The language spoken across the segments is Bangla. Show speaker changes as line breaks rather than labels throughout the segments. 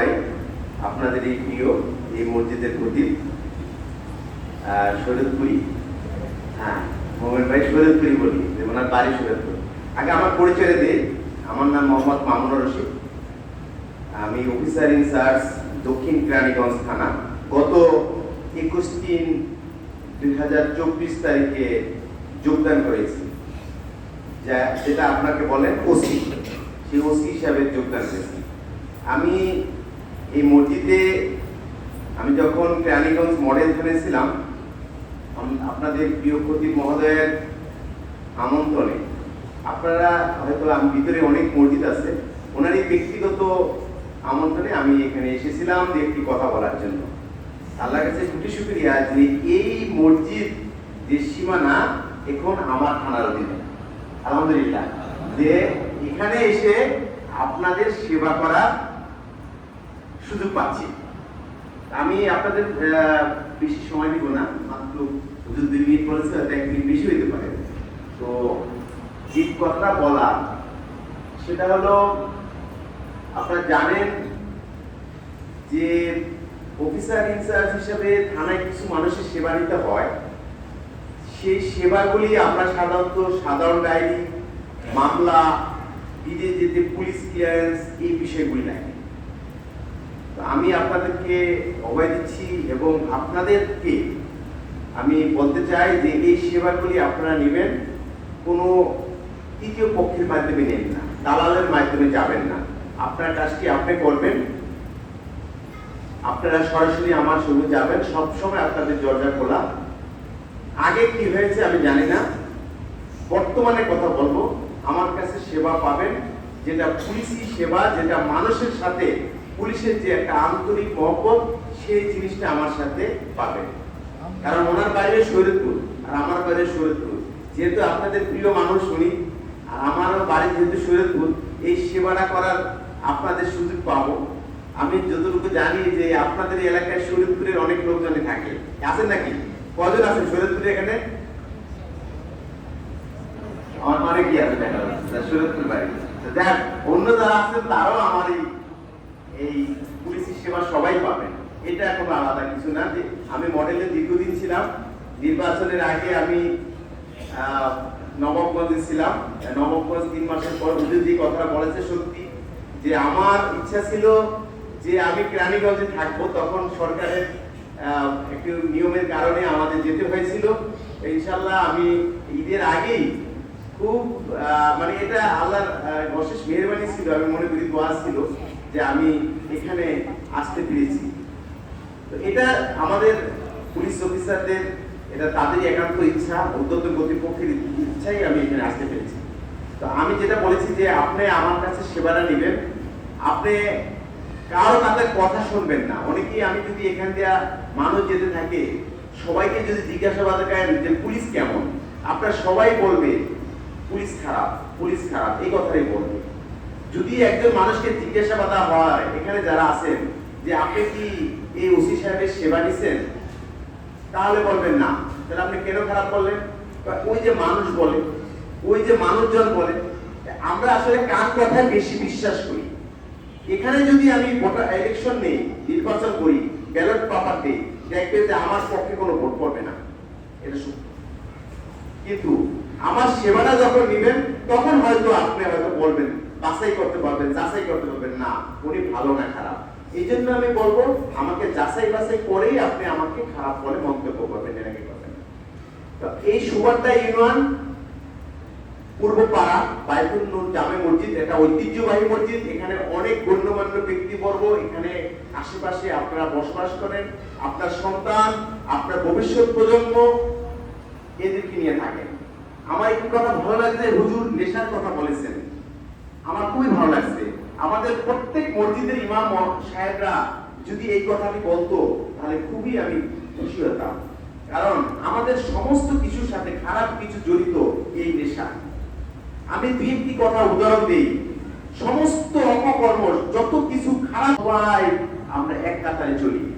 ভাই আপনাদের এই প্রিয়, এই মসজিদের প্রতি। শরীরপুরি হ্যাঁ মোমেন ভাই শরীরপুরি বলি ওনার বাড়ি শরীরপুর আগে আমার পরিচয় দিই আমার নাম মোহাম্মদ মামুন রশিদ। আমি অফিসার ইনচার্জ দক্ষিণ কেরানীগঞ্জ থানা। গত একুশ তিন দুই তারিখে যোগদান করেছি। যা, যেটা আপনাকে বলেন ওসি। সেই ওসি হিসাবে যোগদান করেছি। আমি এই মসজিদে আমি যখন কেরানীগঞ্জ মডেল থানে ছিলাম আপনাদের প্রিয় খতিব মহোদয়ের আমন্ত্রণে, আপনারা হয়তো ভিতরে অনেক মসজিদ আছে ওনার এই ব্যক্তিগত আমন্ত্রণে আমি এখানে এসেছিলাম যে একটি কথা বলার জন্য। আল্লাহর কাছে কোটি শুক্রিয়া যে এই মসজিদ যে সীমানা এখন আমার থানার অধীনে। আলহামদুলিল্লাহ। যে এখানে এসে আপনাদের সেবা করার সুযোগ পাচ্ছি। আমি আপনাদের বেশি সময় নিব না, মাত্র দুই মিনিট বলেছে এক মিনিট বেশি হইতে পারে। তো যে কথাটা বলা, সেটা হলো, আপনারা জানেন যে অফিসার ইনচার্জ হিসেবে থানায় কিছু মানুষের সেবা নিতে হয়। সেই সেবাগুলি আমরা সাধারণত সাধারণ ডায়েরি, মামলা, বিদেশ যেতে পুলিশ ক্লিয়ারেন্স এই বিষয়গুলি তো আমি আপনাদেরকে অভয় দিচ্ছি এবং আপনাদেরকে আমি বলতে চাই যে এই সেবাগুলি আপনারা নেবেন, কোনো তৃতীয় পক্ষের মাধ্যমে নেন না, দালালের মাধ্যমে যাবেন না। আপনার কাজটি আপনি করবেন, আপনারা সরাসরি আমার সঙ্গে যাবেন, সবসময় আপনাদের দরজা খোলা। আগে কি হয়েছে আমি জানি না, বর্তমানে কথা বলব। আমার কাছে সেবা পাবেন, যেটা পুলিশি সেবা, যেটা মানুষের সাথে পুলিশের যে একটা আন্তরিক মহব্বত, সেই জিনিসটা আমার সাথে পাবেন কারণ ওনার বাইরে শরীরপুর, আর আমার বাইরে শরীরপুর। যেহেতু আপনাদের প্রিয় মানুষ উনি, আর আমারও বাড়ি যেহেতু শরীরপুর, এই সেবাটা করার আপনাদের সুযোগ পাবো। আমি যতটুকু জানি যে আপনাদের এলাকায় শরীরপুরের অনেক লোকজনই থাকে। আছেন নাকি? কজন আছেন শরীরপুরে এখানে? আমার মানে কি আছে দেখা শরীরপুর বাড়ি। দেখ, অন্য যারা আছেন তারাও আমার এই এই পুলিশি সেবা সবাই পাবেন এটা কোনো আলাদা কিছু না। যে আমি মডেলে দীর্ঘদিন ছিলাম। নির্বাচনের আগে আমি নবাবগঞ্জে ছিলাম। নবাবগঞ্জ তিন মাসের পর যে কথাটা বলেছে সত্যি। যে আমার ইচ্ছা ছিল যে আমি কেরানীগঞ্জে থাকব। তখন সরকারের একটু নিয়মের কারণে আমাদের যেতে হয়েছিল। ইনশাল্লাহ আমি ঈদের আগেই খুব মানে এটা আল্লাহর অশেষ মেহরবানি ছিল। আমি মনে করি দোয়া ছিল। যে আমি এখানে আসতে পেরেছি। তো এটা আমাদের পুলিশ অফিসারদের, এটা তাদেরই একান্ত ইচ্ছা উদ্যত কর্তৃপক্ষের ইচ্ছাই আমি এখানে আসতে পেরেছি। তো আমি যেটা বলেছি যে আপনি আমার কাছে সেবাটা নেবেন। আপনি কারও তাদের কথা শুনবেন না। অনেকেই আমি যদি এখান দিয়ে মানুষ যেতে থাকে, সবাইকে যদি জিজ্ঞাসাবাদ করেন যে পুলিশ কেমন, আপনার সবাই বলবে, পুলিশ খারাপ পুলিশ খারাপ। এই কথাই বলবে। যদি একজন মানুষকে জিজ্ঞাসাবাদ হয়, এখানে যারা আছেন, যে আপনি কি এই ওসি সাহেবের সেবা নিছেন? তাহলে বলবেন না। তাহলে আপনি কেন খারাপ করলেন? ওই যে মানুষ বলে, ওই যে মানুষজন বলে, আমরা আসলে কার কথায় বেশি বিশ্বাস করি? এখানে যদি আমি ভোটার ইলেকশন নেই, নির্বাচন করি ব্যালট পেপার দিই, দেখবেন যে আমার পক্ষে কোনো ভোট পড়বে না। এটা সত্য। কিন্তু আমার সেবাটা যখন নেবেন, তখন হয়তো আপনি হয়তো বলবেন বাছাই করতে পারবেন, যাচাই করতে পারবেন, না, উনি ভালো না খারাপ। এই জন্য আমি বলব, আমাকে যাচাই বাছাই করেই আপনি আমাকে খারাপ বলে মন্তব্য করবেন এটাকে করবেন তো এই সুবারটা ইউনিয়ন পূর্বপাড়া জামে মসজিদ, এটা ঐতিহ্যবাহী মসজিদ, এখানে অনেক গণ্যমান্য ব্যক্তিবর্গ, এখানে আশেপাশে আপনারা বসবাস করেন, আপনার সন্তান, আপনার ভবিষ্যৎ প্রজন্ম, এদেরকে নিয়ে থাকেন। আমার একটু কথা ভালো লাগছে, হুজুর নেশার কথা বলেছেন। আমার খুবই ভালো লাগছে। আমাদের প্রত্যেক মসজিদের ইমাম সাহেবরা যদি এই কথাটি বলতো, তাহলে খুবই আমি খুশি হতাম। কারণ আমাদের সমস্ত কিছুর সাথে খারাপ কিছু জড়িত এই নেশা। আমি দুই একটি কথা উদাহরণ দিই। সমস্ত অপকর্ম, যত কিছু খারাপ হয়, আমরা এক কাতারে চলি।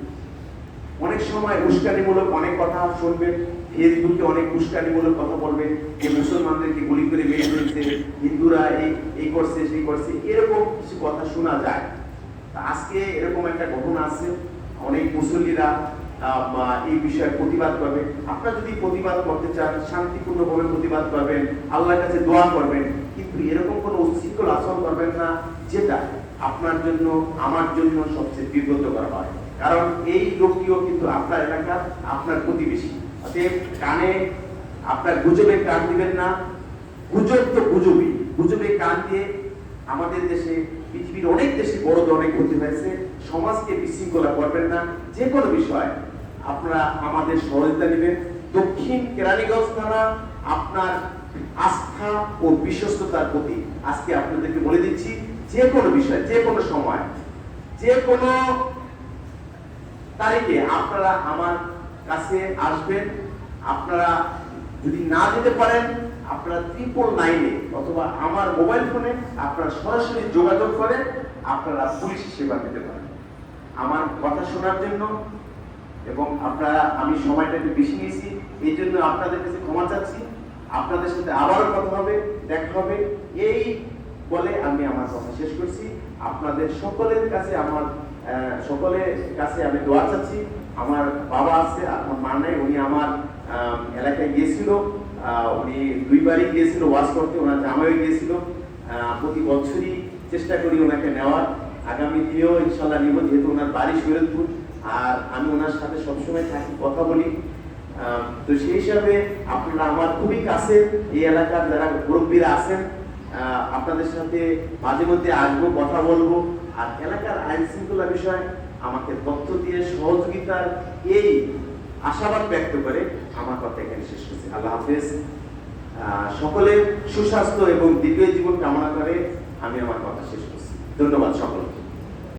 অনেক সময় উস্কানিমূলক অনেক কথা শুনবেন ফেসবুকে অনেক উস্কানিমূলক কথা বলবেন যে মুসলমানদেরকে গুলি করে মেরে ফেলছে, হিন্দুরা এই এই করছে, সেই করছে, এরকম কিছু কথা শোনা যায়। আজকে এরকম একটা ঘটনা আছে, অনেক মুসল্লিরা এই বিষয়ে প্রতিবাদ করবে। আপনারা যদি প্রতিবাদ করতে চান, শান্তিপূর্ণভাবে প্রতিবাদ করবেন, আল্লাহর কাছে দোয়া করবেন, কিন্তু এরকম কোনো উচ্ছৃঙ্খল আচরণ করবেন না, যেটা আপনার জন্য, আমার জন্য সবচেয়ে বিব্রতকর হয়। কারণ এই লোকটিও কিন্তু আপনার এলাকার আপনার প্রতিবেশী। কানে আপনার গুজবে কান দিবেন না। গুজব তো গুজবই। গুজবে কান দিয়ে আমাদের দেশে, পৃথিবীর অনেক দেশে বড় অনেক ক্ষতি হয়েছে। সমাজকে বিশৃঙ্খলা করবেন না। যে কোনো বিষয় আপনারা আমাদের সহযোগিতা নেবেন। দক্ষিণ কেরানীগঞ্জ থানা আপনার আস্থা ও বিশ্বস্ততার প্রতি আজকে আপনাদেরকে বলে দিচ্ছি, যে কোনো বিষয়, যে কোনো সময়, যে কোনো তারিখে আপনারা আমার কাছে আসবেন। আপনারা যদি না যেতে পারেন, আপনারা ট্রিপল নাইনে অথবা আমার মোবাইল ফোনে আপনারা সরাসরি যোগাযোগ করে আপনারা পুলিশ সেবা পেতে পারেন। আমার কথা শোনার জন্য এবং আপনারা, আমি সময়টা একটু বেশি নিয়েছি, এই জন্য আপনাদের কাছে ক্ষমা চাচ্ছি। আপনাদের সাথে আবারও কথা হবে, দেখা হবে। এই বলে আমি আমার কথা শেষ করছি। আপনাদের সকলের কাছে আমার সকলের কাছে আমি দোয়া চাচ্ছি। আমার বাবা আছে আমার মা নাই, উনি আমার এলাকায় গিয়েছিল। উনি দুইবারই গিয়েছিল ওয়াজ করতে, ওনার জামাইও গিয়েছিল। প্রতি বছরই চেষ্টা করি ওনাকে নেওয়ার। আগামী দিনেও ইনশাল্লাহ নিব, যেহেতু ওনার বাড়ি শরীরপুর আর আমি ওনার সাথে সবসময় থাকি, কথা বলি। তো সেই হিসাবে আপনারা আমার খুবই কাছে এই এলাকার যারা মুরব্বীরা আছেন আপনাদের সাথে মাঝে মধ্যে আসব, কথা বলব। আর এলাকার আইন শৃঙ্খলা বিষয় আমাকে তথ্য দিয়ে সহযোগিতার এই আশাবাদ ব্যক্ত করে আমার কথা এখানে শেষ করছি। আল্লাহ হাফেজ। সকলের সুস্বাস্থ্য এবং দীর্ঘ জীবন কামনা করে আমি আমার কথা শেষ করছি। ধন্যবাদ সকলকে।